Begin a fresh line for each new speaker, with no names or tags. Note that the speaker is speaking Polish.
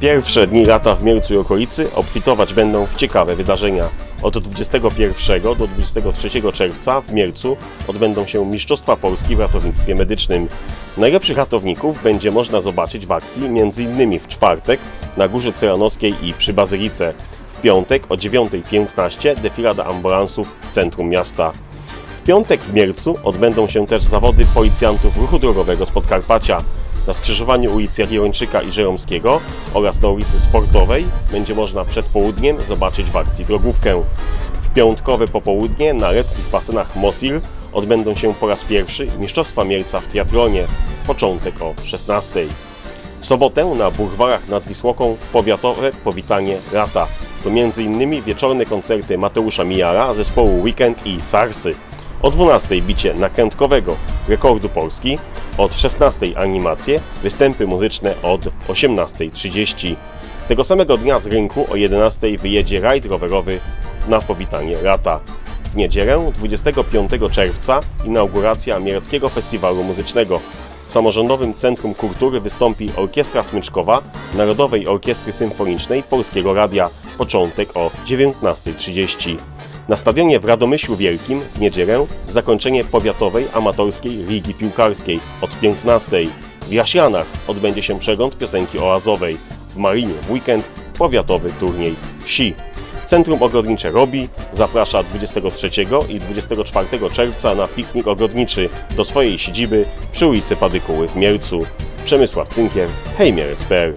Pierwsze dni lata w Mielcu i okolicy obfitować będą w ciekawe wydarzenia. Od 21 do 23 czerwca w Mielcu odbędą się Mistrzostwa Polski w ratownictwie medycznym. Najlepszych ratowników będzie można zobaczyć w akcji m.in. w czwartek na Górze Cyranowskiej i przy Bazylice. W piątek o 9.15 defilada ambulansów w centrum miasta. W piątek w Mielcu odbędą się też zawody policjantów ruchu drogowego z Podkarpacia. Na skrzyżowaniu ulic Jagiellończyka i Żeromskiego oraz na ulicy Sportowej będzie można przed południem zobaczyć w akcji drogówkę. W piątkowe popołudnie na letnich basynach Mosil odbędą się po raz pierwszy Mistrzostwa Mielca w triatlonie. Początek o 16. W sobotę na Burgwarach nad Wisłoką powiatowe powitanie lata. To m.in. wieczorne koncerty Mateusza Mijara, zespołu Weekend i Sarsy. O 12 bicie nakrętkowego rekordu Polski, od 16 animacje, występy muzyczne od 18.30. Tego samego dnia z rynku o 11 wyjedzie rajd rowerowy na powitanie lata. W niedzielę 25 czerwca inauguracja Mieleckiego Festiwalu Muzycznego. W Samorządowym Centrum Kultury wystąpi Orkiestra Smyczkowa Narodowej Orkiestry Symfonicznej Polskiego Radia. Początek o 19.30. Na stadionie w Radomyślu Wielkim w niedzielę zakończenie powiatowej amatorskiej ligi piłkarskiej od 15. W Jaślanach odbędzie się przegląd piosenki oazowej. W Marinie w weekend powiatowy turniej wsi. Centrum Ogrodnicze Robi zaprasza 23 i 24 czerwca na piknik ogrodniczy do swojej siedziby przy ulicy Padykuły w Mielcu. Przemysław Cynkier, hejmierec.pl